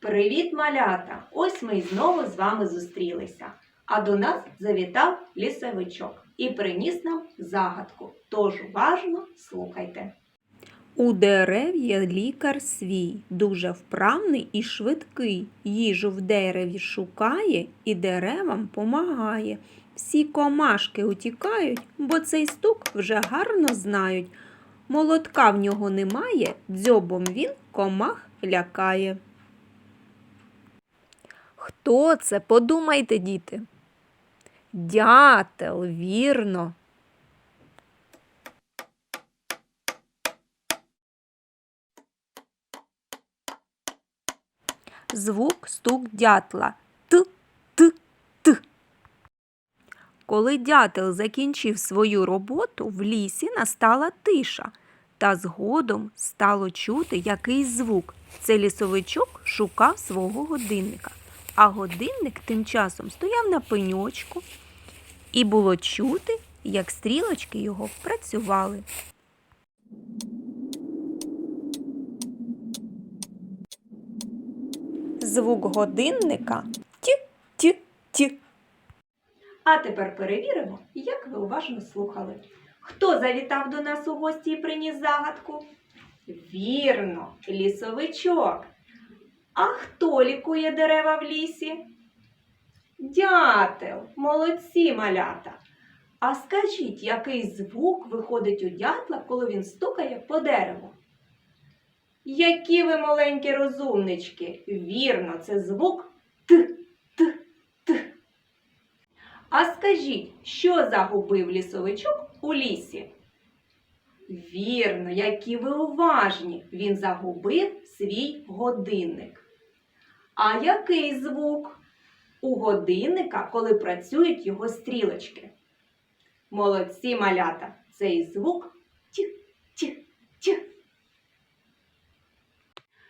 Привіт, малята! Ось ми знову з вами зустрілися. А до нас завітав лісовичок і приніс нам загадку. Тож уважно слухайте. У дерев є лікар свій, дуже вправний і швидкий. Їжу в дереві шукає і деревам помагає. Всі комашки утікають, бо цей стук вже гарно знають. Молотка в нього немає, дзьобом він комах лякає. Хто це? Подумайте, діти. Дятел, вірно. звук стук дятла. Т, т, т. Коли дятел закінчив свою роботу, в лісі настала тиша, та згодом стало чути якийсь звук. Це лісовичок шукав свого годинника, а годинник тим часом стояв на пеньочку, і було чути, як стрілочки його працювали. Звук годинника ті-ті-ті. А тепер перевіримо, як ви уважно слухали. Хто завітав до нас у гості і приніс загадку? Вірно, лісовичок. А хто лікує дерева в лісі? Дятел, молодці малята. А скажіть, який звук виходить у дятла, коли він стукає по дереву? Які ви маленькі розумнички! Вірно, це звук Т, Т, Т. А скажіть, що загубив лісовичок у лісі? Вірно, які ви уважні. Він загубив свій годинник. А який звук у годинника, коли працюють його стрілочки? Молодці малята. Цей звук тіх-тіх-тіх.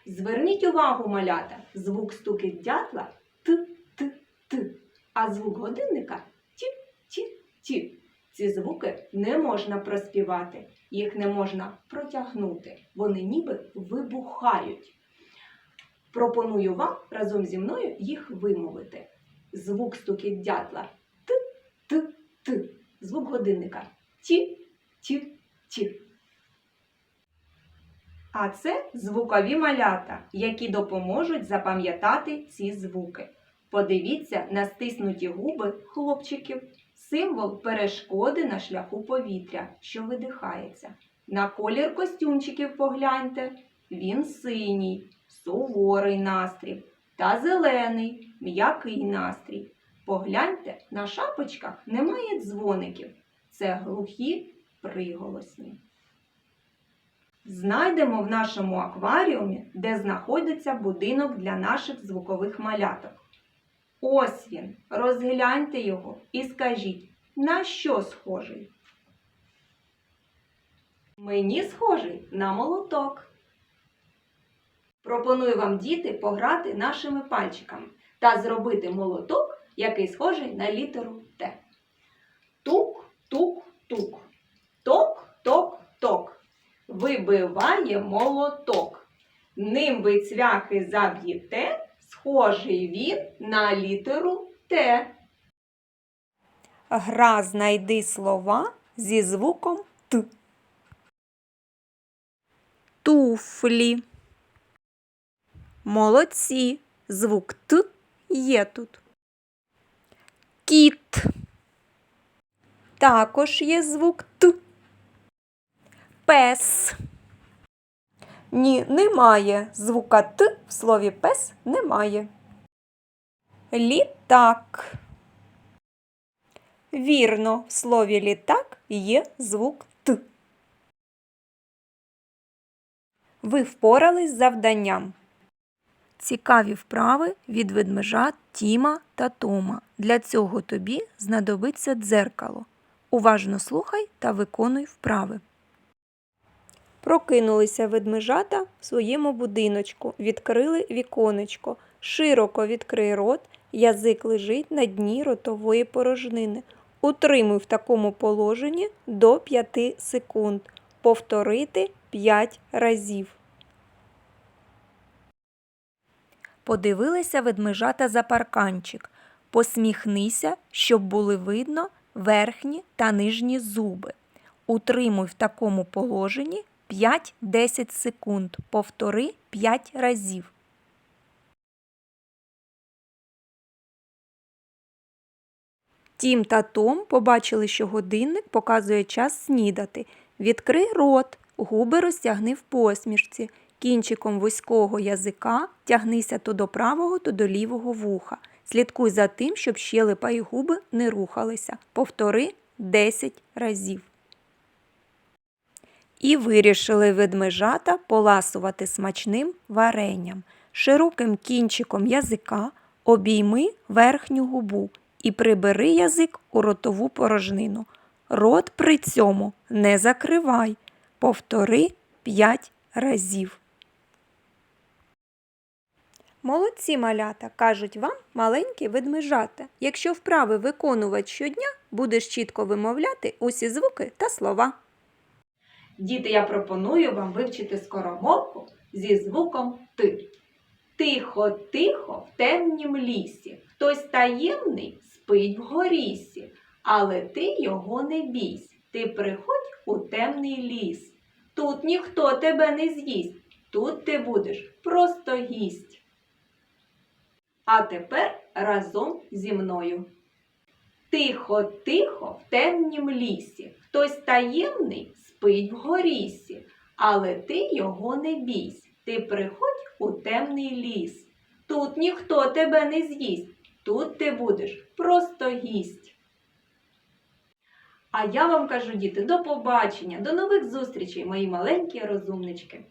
Зверніть увагу, малята, звук стукіт дятла т-т-т, а звук годинника ті-ті-ті. Ці звуки не можна проспівати, їх не можна протягнути, вони ніби вибухають. Пропоную вам разом зі мною їх вимовити. Звук стукіт дятла т-т-т, звук годинника ті-ті-ті. А це звукові малята, які допоможуть запам'ятати ці звуки. Подивіться на стиснуті губи хлопчиків, символ перешкоди на шляху повітря, що видихається. На колір костюмчиків погляньте. Він синій, суворий настрій та зелений, м'який настрій. Погляньте, на шапочках немає дзвоників. Це глухі приголосні. Знайдемо в нашому акваріумі, де знаходиться будинок для наших звукових маляток. Ось він. Розгляньте його і скажіть, на що схожий? Мені схожий на молоток. Пропоную вам, діти, пограти нашими пальчиками та зробити молоток, який схожий на літеру Т. Тук-тук-тук. Ток-ток-ток. Вибиває молоток. Ним ви цвяхи заб'єте, схожий він на літеру Т. Гра знайди слова зі звуком Т. Туфлі. Молодці. Звук Т є тут. Кіт. Також є звук Т. Пес. Ні, немає. Звука Т в слові пес немає. Літак. Вірно, в слові літак є звук Т. Ви впорались з завданням. Цікаві вправи від ведмежат Тіма та Тома. Для цього тобі знадобиться дзеркало. Уважно слухай та виконуй вправи. Прокинулися ведмежата в своєму будиночку, відкрили віконечко. Широко відкрий рот, язик лежить на дні ротової порожнини. Утримуй в такому положенні до 5 секунд. Повторити 5 разів. Подивилися ведмежата за парканчик. Посміхнися, щоб були видно верхні та нижні зуби. Утримуй в такому положенні 5-10 секунд. Повтори 5 разів. Тім та Том побачили, що годинник показує час снідати. Відкрий рот, губи розтягни в посмішці. Кінчиком вузького язика тягнися то до правого, то до лівого вуха. Слідкуй за тим, щоб щелепа і губи не рухалися. Повтори 10 разів. І вирішили ведмежата поласувати смачним варенням. Широким кінчиком язика обійми верхню губу і прибери язик у ротову порожнину. Рот при цьому не закривай. Повтори 5 разів. Молодці малята, кажуть вам маленькі ведмежата. Якщо вправи виконувати щодня, будеш чітко вимовляти усі звуки та слова. Діти, я пропоную вам вивчити скоромовку зі звуком Т. Тихо, тихо в темнім лісі. Хтось таємний спить в горісі, але ти його не бійсь. Ти приходь у темний ліс. Тут ніхто тебе не з'їсть. Тут ти будеш просто гість. А тепер разом зі мною. Тихо, тихо в темнім лісі. Хтось таємний спить в горісі, але ти його не бійсь. Ти приходь у темний ліс. Тут ніхто тебе не з'їсть. Тут ти будеш просто гість. А я вам кажу, діти, до побачення, до нових зустрічей, мої маленькі розумнички.